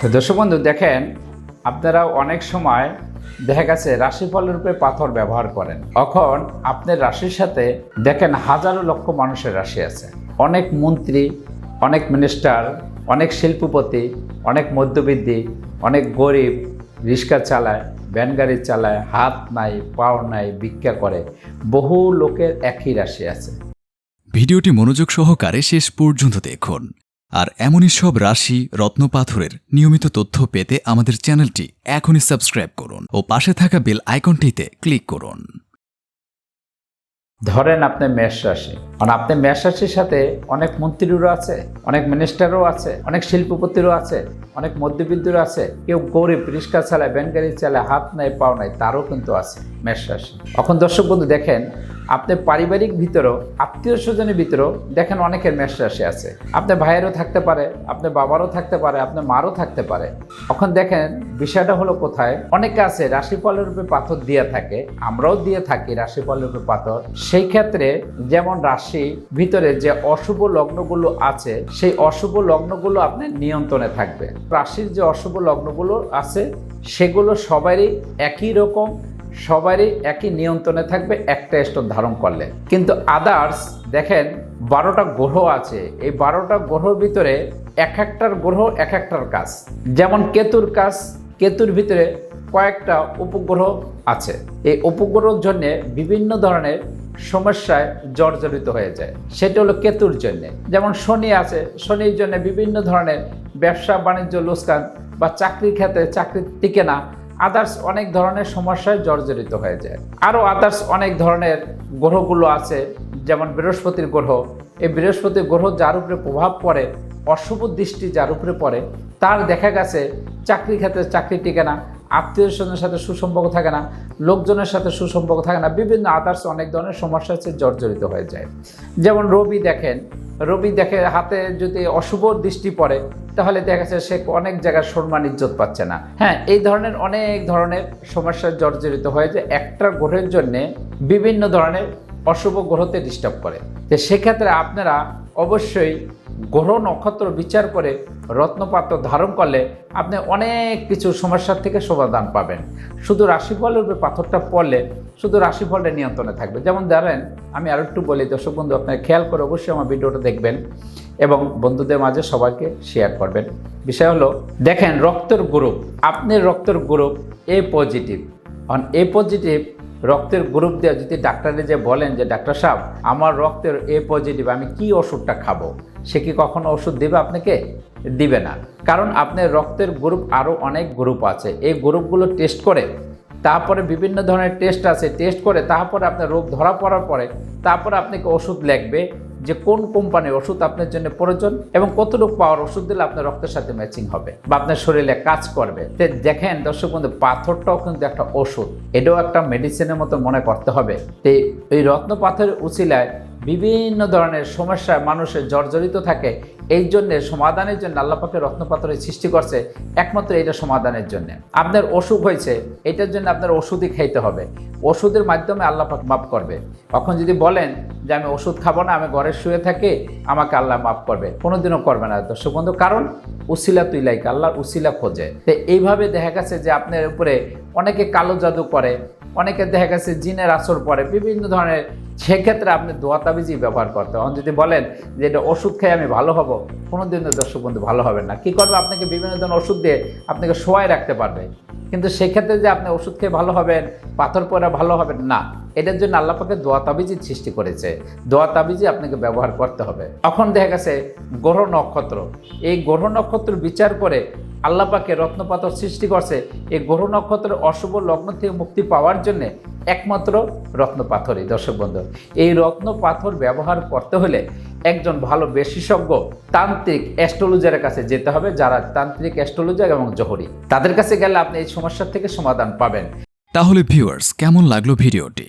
তো দর্শক বন্ধু, দেখেন, আপনারা অনেক সময় দেখা গেছে রাশিফল রূপে পাথর ব্যবহার করেন। তখন আপনার রাশির সাথে দেখেন হাজারো লক্ষ মানুষের রাশি আছে। অনেক মন্ত্রী, অনেক মিনিস্টার অনেক শিল্পপতি, অনেক মধ্যবিত্তি, অনেক গরিব, রিক্সা চালায়, ভ্যান গাড়ি চালায়, হাত নাই, পাও নাই, ভিক্ষা করে। বহু লোকের একই রাশি আছে। ভিডিওটি মনোযোগ সহকারে শেষ পর্যন্ত দেখুন। আর এমনই সব রাশি রত্নপাথরের নিয়মিত তথ্য পেতে আমাদের চ্যানেলটি এখনই সাবস্ক্রাইব করুন ও পাশে থাকা বেল আইকনটিতে ক্লিক করুন। ধরেন আপনি মেষ রাশি। কারণ আপনি মেষ রাশির সাথে অনেক মন্ত্রীরও আছে, অনেক মিনিস্টারও আছে, অনেক শিল্পপতিরও আছে, অনেক মধ্যবিত্তরও আছে। কেউ গরিব, রিক্সা চালায় গাড়ি চালায়, হাত নাই, পাও নাই, তারও কিন্তু আছে মেষ রাশি। এখন দর্শক বন্ধু দেখেন আপনি পারিবারিক ভিতরেও, আত্মীয় স্বজনের ভিতরেও দেখেন অনেকের মেষ রাশি আছে। আপনার ভাইয়েরও থাকতে পারে আপনার বাবারও থাকতে পারে আপনার মারও থাকতে পারে। এখন দেখেন বিষয়টা হলো কোথায়? অনেকে আছে রাশিফলের রূপে পাথর দিয়ে থাকে, আমরাও দিয়ে থাকি রাশিফলের রূপে পাথর। সেই ক্ষেত্রে যেমন রাশি ভিতরে যে অশুভ লগ্নগুলো আছে, সেই অশুভ লগ্নগুলো আপনার নিয়ন্ত্রণে থাকবে। রাশির যে অশুভ লগ্নগুলো আছে, সেগুলো সবারই একই রকম সবারই একই নিয়ন্ত্রণে থাকবে একটা স্টোন ধারণ করলে। কিন্তু আদার্স দেখেন, বারোটা গ্রহ আছে। এই বারোটা গ্রহর ভিতরে এক একটার গ্রহ, এক একটার কাজ। যেমন কেতুর কাজ, কেতুর ভিতরে কয়েকটা উপগ্রহ আছে। এই উপগ্রহর জন্যে বিভিন্ন ধরনের সমস্যায় জর্জরিত হয়ে যায়। সেটা হলো কেতুর জন্য। যেমন শনি আছে, শনির জন্য বিভিন্ন ধরনের ব্যবসা, বাণিজ্য লোসকান বা চাকরির ক্ষেত্রে চাকরি টিকে না। আদার্স অনেক ধরনের সমস্যায় জর্জরিত হয়ে যায়। আরও আদার্স অনেক ধরনের গ্রহগুলো আছে, যেমন বৃহস্পতির গ্রহ। এই বৃহস্পতির গ্রহ যার উপরে প্রভাব পড়ে, অশুভ দৃষ্টি যার উপরে পড়ে, তার দেখা গেছে চাকরি ক্ষেত্রে চাকরি টিকে না, আত্মীয় স্বজনের সাথে সুসম্পর্ক থাকে না, লোকজনের সাথে সুসম্পর্ক থাকে না, বিভিন্ন আদার্স অনেক ধরনের সমস্যা হচ্ছে জর্জরিত হয়ে যায়। যেমন রবি দেখেন রবি দেখে হাতে যদি অশুভ দৃষ্টি পড়ে, তাহলে দেখা যাচ্ছে সে অনেক জায়গায় সম্মান ইজ্জত পাচ্ছে না। হ্যাঁ এই ধরনের অনেক ধরনের সমস্যার জর্জরিত হয়ে যে একটা গ্রহের জন্যে বিভিন্ন ধরনের অশুভ গ্রহতে ডিস্টার্ব করে। তো সেক্ষেত্রে আপনারা অবশ্যই গ্রহ নক্ষত্র বিচার করে রত্নপাত্র ধারণ করলে আপনি অনেক কিছু সমস্যার থেকে সমাধান পাবেন। শুধু রাশিফলের উপরে পাথরটা পড়লে শুধু রাশিফলটা নিয়ন্ত্রণে থাকবে। যেমন ধরেন, আমি আরও একটু বলি, দর্শক বন্ধু, আপনার খেয়াল করে অবশ্যই আমার ভিডিওটা দেখবেন এবং বন্ধুদের মাঝে সবাইকে শেয়ার করবেন। বিষয় হলো, দেখেন রক্তের গ্রুপ, আপনার রক্তের group A positive on A positive রক্তের গ্রুপ দেওয়া যদি ডাক্তারে যে বলেন যে, ডাক্তার সাহেব, আমার রক্তের এ পজিটিভ আমি কি ওষুধটা খাব? সে কি কখনো ওষুধ দেবে আপনাকে? দিবে না। কারণ আপনার রক্তের গ্রুপ আরও অনেক গ্রুপ আছে। এই গ্রুপগুলো টেস্ট করে, তারপরে বিভিন্ন ধরনের টেস্ট আছে। টেস্ট করে, তারপরে আপনার রোগ ধরা পড়ার পরে, তারপরে আপনাকে ওষুধ লাগবে যে কোন কোম্পানির ওষুধ আপনার জন্য প্রয়োজন এবং কতটুকু পাওয়ার ওষুধ দিলে আপনার রক্তের সাথে ম্যাচিং হবে বা আপনার শরীরে কাজ করবে। দেখেন দর্শক বন্ধু, পাথরটাও কিন্তু একটা ওষুধ। এটাও একটা মেডিসিনের মতো মনে করতে হবে। তো এই রত্ন পাথরের উচিলায় বিভিন্ন ধরনের সমস্যায় মানুষের জর্জরিত থাকে। এই জন্য সমাধানের জন্য আল্লাপাকে রত্নপাথরের সৃষ্টি করছে একমাত্র এটা সমাধানের জন্য। আপনার অসুখ হয়েছে, এটার জন্য আপনার ওষুধই খাইতে হবে। ওষুধের মাধ্যমে আল্লাহ পাক মাফ করবে। তখন যদি বলেন যে আমি ওষুধ খাব না, আমি ঘরে শুয়ে থাকি, আমাকে আল্লাহ মাফ করবে। কোনোদিনও করবে না। দর্শক বন্ধু, কারণ উসিলা তুই লাইক আল্লাহর উসিলা খোঁজে। তো এইভাবে দেখা গেছে যে আপনার উপরে অনেকে কালো জাদু করে, অনেকে দেখা গেছে জিনের আসর পরে, বিভিন্ন ধরনের সেক্ষেত্রে আপনি দোয়া তাবিজই ব্যবহার করতে হন যদি বলেন যে এটা ওষুধ খেয়ে আমি ভালো হব। কোনোদিনও দর্শক বন্ধু ভালো হবে না। কী করবে? আপনাকে বিভিন্ন ধরনের ওষুধ দিয়ে আপনাকে শোয়াই রাখতে পারবে। কিন্তু সেক্ষেত্রে যে আপনি ওষুধ খেয়ে ভালো হবেন, পাথর পরে ভালো হবেন, না। এটার জন্য আল্লাহ পাকে দোয়া তাবিজির সৃষ্টি করেছে। দোয়া তাবিজি আপনাকে ব্যবহার করতে হবে। তখন দেখা গেছে গ্রহ নক্ষত্র। এই গ্রহ নক্ষত্র বিচার করে আল্লাহ পাকে রত্নপাথর সৃষ্টি করছে। এই গ্রহ নক্ষত্রের অশুভ লগ্ন থেকে মুক্তি পাওয়ার জন্য একমাত্র রত্ন পাথরই দর্শক বন্ধু, এই রত্ন পাথর ব্যবহার করতে হলে একজন ভালো বিশেষজ্ঞ তান্ত্রিক অ্যাস্ট্রোলজারের কাছে যেতে হবে, যারা তান্ত্রিক অ্যাস্ট্রোলজার এবং জহরি। তাদের কাছে গেলে আপনি এই সমস্যার থেকে সমাধান পাবেন। তাহলে ভিউয়ার্স, কেমন লাগল ভিডিওটি?